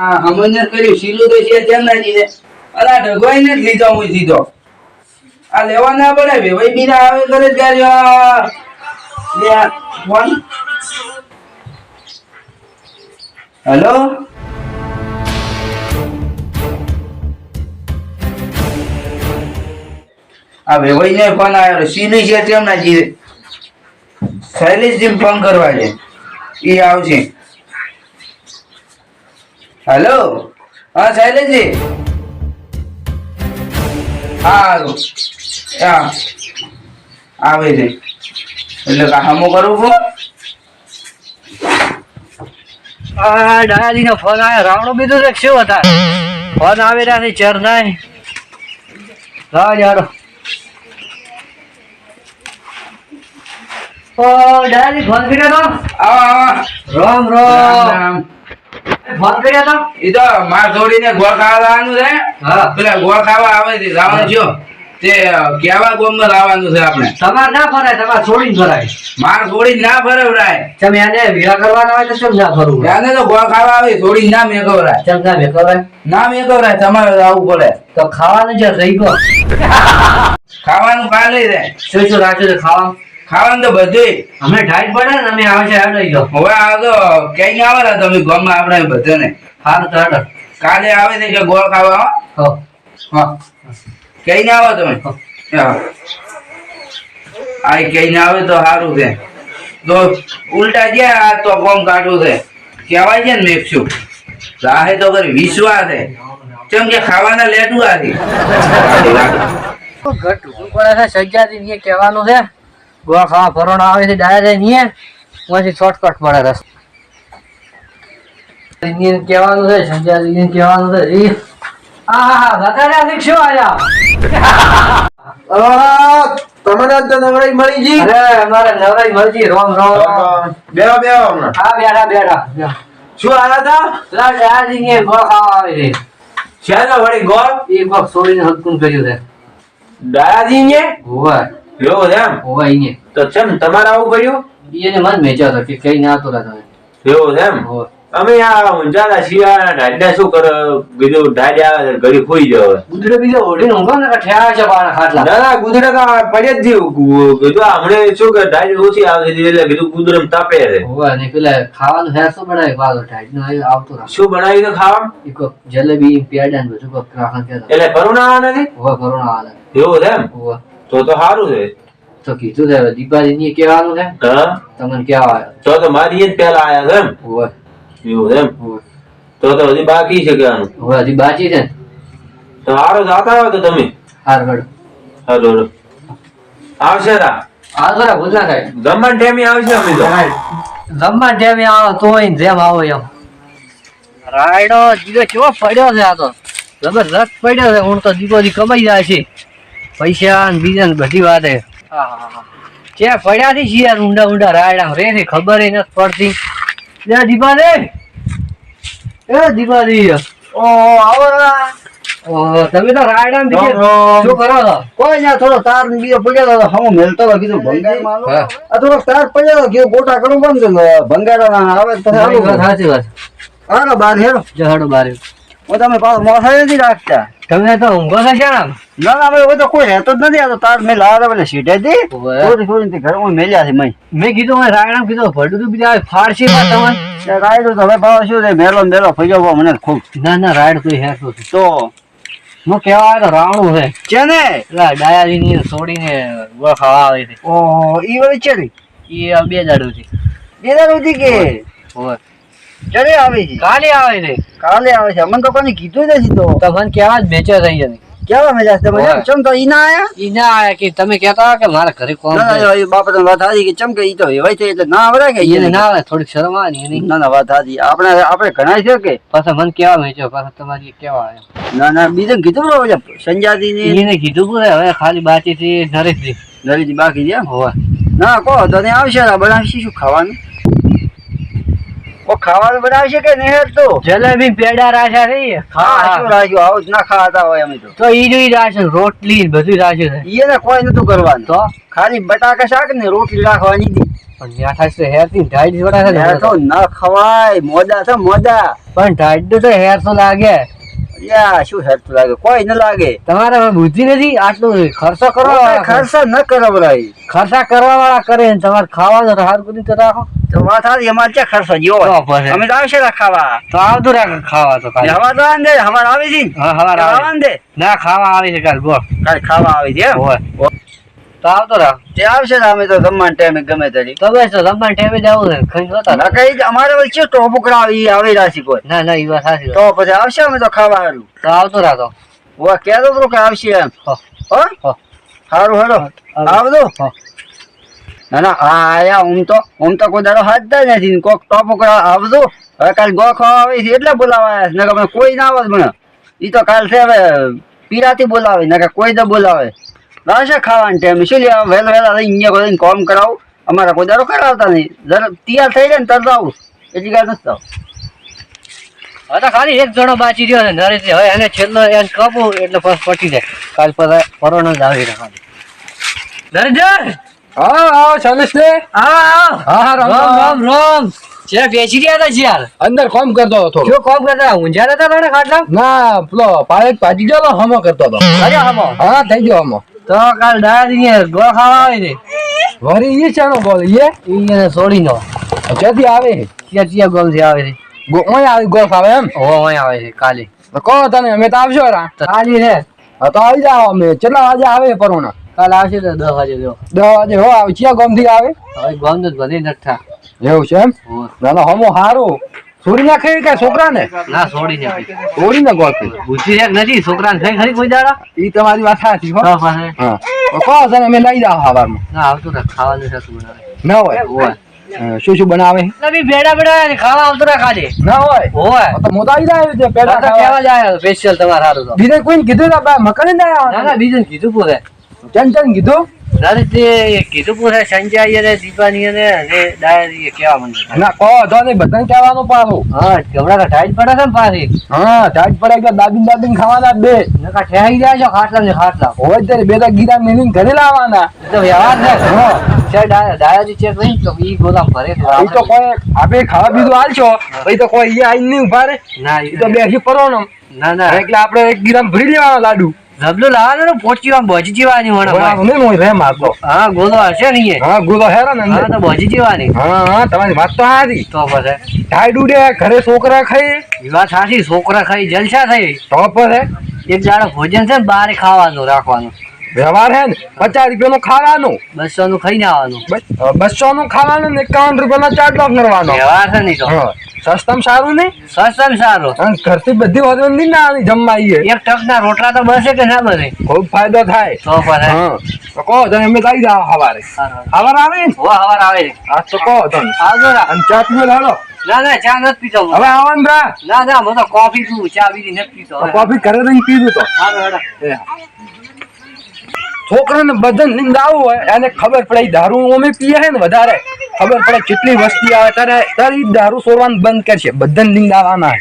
આ હમણને કર્યું શીલું તો છે તેમ ના જીધે અલા, ઢગવાઈ ને જ લીધો, હું સીધો. આ લેવા ના પડે ભાઈ બીના આવે કરે જ ગાડી બે ફોન. હેલો? આ વેવાઈ ને ફોન આવ્યો સીલી છે તેમ ના શૈલેષજી ફોન કરવા છે. એ આવશે. હેલો? હા શૈલેષજી હાલો. હા. આવે છે એટલે કામો કરું છું? આ ડાયાજી નો ફોન આવ્યો. રાવણો બીજું છે શું હતા? ફોન આવી રહ્યા છે ચર નાય. હા જાડો. ઓ ડાયાજી ફોન કર્યો તો? આવો આવો. રામ. રામ રામ. ફોન કર્યો તો એ તો માર છોડીને ગોળ ખાવા છે. હા. પેલા ગોળ ખાવા આવે છે રાવણ જો તે કેવા ગોમમાં લાવવાનું છે આપણે? તમારે ના ફરાય તમારે છોડીને ફરાય. માર છોડી ના ફરવડાય તમે એને ભેગા કરવાના હોય તો ના ફરવું? તો ગોળ ખાવા આવે છોડી ના મેકવરાય. કેમ ના કરાય ના મેકવરાય તમારે આવવું પડે. તો ખાવાનું છે રહી ગયો. ખાવાનું કાલે રે શું શું રાખ્યું છે ખાવાનું? ખાવાનું તો બધું. અમે ઢાઈ પડે ને અમે આવે છે હેડ ગયો હવે આ તો ક્યાંય આવેલા તમે ગામમાં આપણે બધાને. સારું તો હેડ. કાલે આવે છે કે ગોળ ખાવા હો? ક્યાંય ના આવો તમે? હા. આ ક્યાંય ના આવે તો સારું છે. તો ઉલટા ગયા તો કોમ કાઢવું છે. કહેવાય છે ને મેક્ષું રાહે તો કરી વિશ્વાસ છે. કેમ કે ખાવાના લેટું આથી ઘટ પડે છે કહેવાનું છે. ગોવા ખાવા ફરોણા આવે છે ડાયરેક્ટ ને પછી શોર્ટકટ પડે રસ એને કહેવાનું છે સજ્જાથી કહેવાનું છે ઈ. આ વધારે છે આયા? તમને તો નવરાઈ મળી જી અરે અમારે નવરાઈ મળજી રોમ રોમ. બેહો બેહો હમણાં. હા બેઠા બેઠા શું આયા તા? પેલા ડાયરેક્ટ ગોવા ખાવા આવે છે. શેનો વળી ગોળ? એ કોક છોડીને હલકું કર્યું છે. દયાજી ને હોવા. એવું એમ? હોવા તો ચમ તમારે આવું કર્યું? એને મન મેચ્યો હતો કે કઈ ના તો તમે એવું એમ? અમે આ શિયાળા ઢાઢા શું કરે? આવે તો ઘડી ખોઈ જાવ ગુદડે બીજો ઓઢીને ઊંઘો ને કે છે બાણા ખાટલા. ના ના ગુદરે તો પડે જ થયું કીધું હમણે શું કે ઢાઢ ઓછી આવે છે એટલે કીધું ગુદરમ તાપે છે. હોવા ને પેલા ખાવાનું હે શું બનાવે ટાઈટ નો આવતો શું બનાવ્યું તો ખાવા કોક જલેબી પેડા ને બધું કોક કે એટલે કરુણા નથી? હોવા કરોના આલે એવું એમ? હોવા. તો તો સારું છે. તો કીધું છે હવે દીપાજી ને કહેવાનું છે. હા? તમને કેવા આવ્યા. તો તો મારી જ પેલા આયા છે એમ? એવું એમ? તો તો હજી બાકી છે કેવાનું હોવા હજી બાકી છે તો હારો જાતા આવ્યો તો તમે? હાર ગડ હાલો હાલો. આવશે રા. આ જરા ભૂલ ના થાય. જમવાનું ટાઈમે આવશે અમે તો. જમવા જેમ આવો તોય જેમ આવો એમ. રાયડો દીધો કેવો પડ્યો છે આ તો. જબરજસ્ત પડ્યો છે હું તો દીકો કમાઈ જાય છે. પૈસા ને બીજા ને બધી વાતે. કે પડ્યા થી છીએ ઊંડા ઊંડા રાયડા રે ને ખબર નથી પડતી. લે દીપા રે એ દીપા દી ઓ આવો ઓ તમે તો રાયડા ને શું કરો કોઈ ના થોડો તાર ને બીજો પડ્યો હતો હું મેલતો હતો કીધું આ થોડો તાર પડ્યો હતો કીધું ગોટા કરું બંધ આવે તો સાચી વાત હાલો બાર હેરો. જહાડો બારે હું તમે પાછો મોસાઈ નથી રાખતા. તમે તો ઊંઘો છો ક્યાં ના ના હવે તો કોઈ રહેતો જ નથી. આ તો તાર મેં લાવ્યા પેલા સીટે થી ઓવે. થોડી થોડી ઘરમાં મેલ્યા છે મય. મેં કીધું મેં રાયણા કીધું ભડું તું બીજા ફાડશે માં તમારે રાયડું તો હવે ભાવ શું છે? મેલો મેલો ફર્યો મને ખૂબ. ના ના રાયડ કોઈ હેરતો તો? હું કેવા તો રાવણું છે. છે ને ડાયાજી ની છોડીને ખાવા આવે છે. ઓહો ઈ વળી છે ને એ આ બે દાડું છે. બે દાર સુધી કે. ચડે આવે છે? કાલે આવે છે. કાલે આવે છે. અમને તો કોને કીધું નથી તો. તો કેવા જ મેચર થઈ જતી કેવા મજા તમે ચમ તો ઈ ના આયા? ઈ ના આયા કે તમે કહેતા કે મારા ઘરે કોણ ના એ બાપા તો વાત હાજી કે ચમ કે ઈ તો એવાય છે એટલે ના આવડે કે એને ના આવે થોડીક શરમ આવે ને એની. ના ના વાત હાજી આપણે આપણે ઘણા છે કે? પાછા મને કેવા વેચો પાછા તમારી કેવા આયા ના ના બીજું કીધું બરો સંજાદી ની એને કીધું પૂરે હવે ખાલી બાકી થી નરેશજી. નરીજી બાકી છે એમ? ના કો તો ને આવશે ને શું ખાવાનું? ઓ ખાવાનું બનાવશે કે નહીં તો? જલેબી પેડા રાજા થઈ હા શું રાખ્યું. આવું જ ના ખાતા હોય અમે તો. તો ઈ જોઈ રાશે રોટલી બધું રાખ્યું છે. એને કોઈ નતું કરવાનું. તો? ખાલી બટાકા શાક ને રોટલી રાખવાની હતી. પણ ન્યાઠા છે હેરથી ઢાઈટ જોડા છે તો ન ખવાય. મોદા છે મોદા. પણ ઢાઈડ તો હેર તો લાગે. યા શું હેર તો લાગે? કોઈ ન લાગે. તમારે બુદ્ધિ નથી? આટલું ખર્ચો કરો. ખર્ચો ન કરો ભાઈ ખર્ચા કરવા વાળા કરે ને તમારે ખાવાનું હાર હારું કરી તો રાખો. તો વાત સાચી અમારે ખર્ચો જેવો અમે તો આવશે ખાવા. તો આવતું રાખ ખાવા તો કાલે. હવા તો આને દે હવા આવી છે હા હવાર આવે. આવવાને ના ખાવા આવે છે કાલ બોલ. કાલે ખાવા આવી છે હોય. તો આવતો રાખ. તે આવશે ને અમે તો જમવાના ટાઈમે ગમે ત્યારે તો બસ તો રમવા ટાઈમે જવું છે. ખાઈ જોતા ના કઈ અમારે વચ્ચે ટોપુકડા આવી આવી રહ્યા છે કોઈ. ના ના એ વાત સાચી તો પછી આવશે અમે તો ખાવા હારું. તો આવતો રાખો. કહેતો હતો કે આવશે એમ. હો. હો. સારું હેડો આવજો. હો. ના ના આયા હું તો હું તો કોઈ દાડો નથી. ને કોક ટોપુકડા આવજો. હવે કાલ ગો ખાવા આવી છે એટલે બોલાવાયા છે. નકર કોઈ ના આવે મને. એ તો કાલ છે હવે પીરાથી બોલાવે નકર કોઈ તો બોલાવે. રાશે ખાવાનું ટાઈમ શું લે વહેલા વહેલા થઈ અહીંયા કોઈ કોમ કરાવું? અમારા કોઈ દાડો કરાવતા નહીં. જરા તૈયાર થઈ જાય ને તરત આવું. એટલી કાંઈ નથી આવું. હવે તો ખાલી એક જણો બાચી રહ્યો ને નરેશ હવે એને છેલ્લો એને કપું એટલે પટી જાય. કાલ પર પરોણ જ આવી રહ્યા નરેશ! હા આવો ચાલીસ ને? હા હા. રામ રામ રામ. રામ રામ. બેસી રહ્યા હતા યાર અંદર કોમ કરતો હતો જો કોમ કરતા ઊંઝા હતા ને ખાટલા? ના પેલો ગયો હમો કરતો હતો. અરે હમો? હા થઈ ગયો હમો. તો કાલ ડાયરી ગોળ ખાવા આવે ને. વરી ઈ ચાનો ઈએ એને છોડી નો ક્યાંથી આવે ત્યાં ત્યાં થી આવે છે. ઓય આવી ગોલ્ફ આવે એમ? હો અહીં આવે છે કાલે. કહો તને અમે તો આવશો રા. કાલે રે તો આવી જાવ અમે. કેટલા વાગે આવે પરોણા. કાલ આવશે તો દસ વાગે જો. દસ વાગે હો આવે ચિયા ગામથી આવે? હવે ગોમ તો ભલે નઠા એવું છે એમ? ના ના હમો હારું. છોડી નાખે કે છોકરા ને ના છોડી ને આપી. છોડી ને ગોલ્ફ બુદ્ધિ એક નથી? છોકરાને થઈ ખરી કોઈ દાડા? ઈ તમારી વાત સાચી હો. હા કો તને અમે લઈ જાવ હવારમાં. ના આવતું ને ખાવાનું થતું બનાવે. ના હોય? હોય. શું શું બનાવે? નવી ભેડા બેડા બેડા ખાવા આવતો ના ખાજે. ના હોય? હોય. તો મોટા આવી જાય છે પેડા તો. કેવા જાય સ્પેશિયલ તમારે સારું તો. બીજે કોઈને કીધું ના બા મકાને ના ના બીજું કીધું પૂરે ચન ચન કીધું? ના તે કીધું પૂરે સંજય ને દીપાની અને અને ડાયરી કેવા મને ના કહો તો નહીં બધાને કહેવાનું પાછું. હા હમણાં ટાઈટ પડે છે ને પાછી. હા ટાઈટ પડે એટલે દાબીને દાબીને ખાવાના બે. નકા ઠેહાઈ જાય છે ખાટલા ને ખાટલા. હોય ત્યારે બે તા ગીરા મેલીને ઘરે લાવવાના. તો વ્યવહાર છે. હા. ચેક નહીં તો ઈ ગોદામ ભરે એ તો કોઈ આપણે ખાવા બીજું હાલશો પછી તો કોઈ અહીંયા આઈને નહીં ઊભા રે. ના એ તો બેસી પડવાનો ના ના. એટલે આપણે એક ગીરામાં ભરી લેવાનો લાડુ. રબલું લાવવાનું ને પોચી આમ બોજી જીવાની બોલાવો નહીં મોય રે મારતો હા ગોદો હશે ને. હા ગુલો હેરો ને હા તો બોજી જીવાની હા હા તમારી વાત તો સારી. તો પછી? ઢાઈ ડૂડે ઘરે છોકરા ખાઈ. વાત સાચી છોકરા ખાઈ જલસા થઈ? તો પછી એક જાડો ભોજન છે ને બારે ખાવાનું રાખવાનું. વ્યવહાર હે ને પચાસ રૂપિયાનું ખાવાનું. બસો નું ખાઈને આવવાનું. બસો નું ખાવાનું ને એકાવન રૂપિયાનો ચાટલો કરવાનો વ્યવહાર છે નહીં તો? સસ્તામાં સારું નહીં? સસ્તમ સારું. અને ઘરથી બધી વધુ નહીં ના આવી જમવા આવીએ. એક ટક ના રોટલા તો બસે કે ના બને? ખૂબ ફાયદો થાય. તો તો કહો તમે અમે લઈ જાઓ સવારે. સવાર આવે ને? હો હવાર આવે છે. આ તો કહો તને. આવજો રા. અને ચા પીવો લાલો ના ના ચા નથી પીતો હવે આવવાનું રા. ના ના હું તો કોફી પીવું ચા બીજી નથી પીતો. કોફી ઘરે રહી પીવું તો. હા. છોકરાને બધાને નીંદ હોય, એને ખબર પડે ઈ દારૂ અમે પીએ છે ને વધારે. ખબર પડે કેટલી વસ્તી આવે, ત્યારે ત્યારે એ દારૂ સોરવાનું બંધ કરશે. બધાને નીંદ આવવાના